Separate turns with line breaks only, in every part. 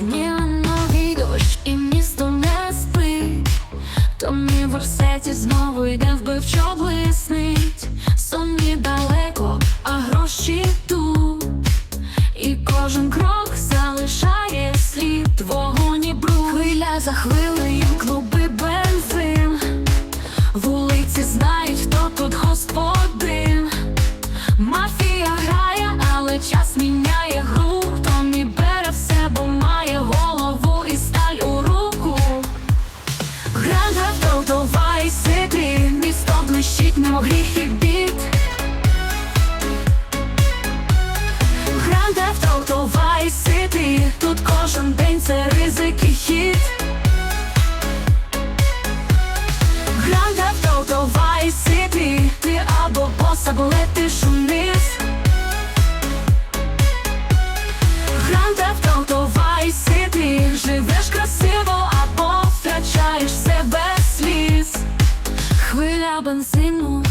Неоновий дощ і місто не спить, то університеті знову йде вбивчо блиснить, Сумні далеко, а гроші тут, і кожен крок залишає слід вогонь і бруд. хвиля за хвилю. Гріх і бід. Гранд авто, Vice City Тут кожен день це ризик і хід. Гранд авто, Vice City Ти або бос, або летиш униз. Гранд авто, Vice City Живеш красиво, або втрачаєш себе сліз. Хвиля бензину,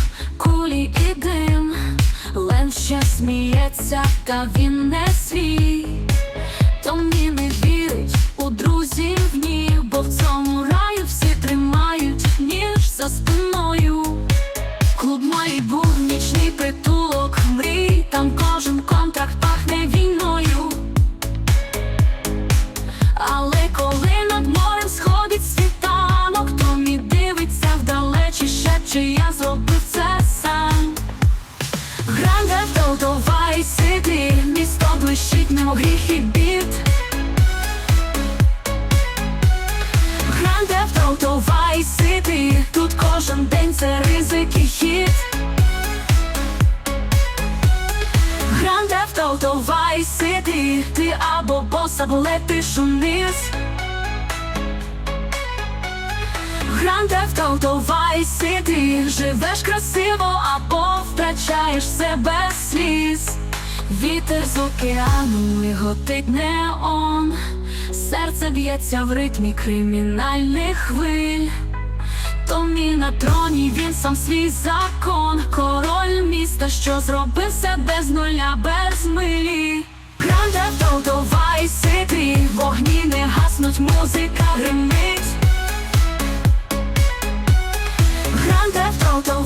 сміється, та він не свій. Томі не вірить у друзів ні Бо в цьому раю всі тримають ніж за спиною. Клуб мій був нічний притулок мрій Там кожен контракт пахне війною. Але коли над морем сходить світанок, Томі дивиться вдалечі, шепче, я зробив немов гріх і бід. Гранде Авто, Vice City тут кожен день це ризик і хід. Гранде авто, Vice City Ти або бос, або летиш униз. Гранде авто, Vice City Живеш красиво, або втрачаєш себе сліз Вітер з океану і готить неон Серце б'ється в ритмі кримінальних хвиль Томі на троні він сам свій закон, король міста, що зробив себе з нуля без милі. Гранде авто, Vice City вогні не гаснуть, музика гримить. Гранде авто,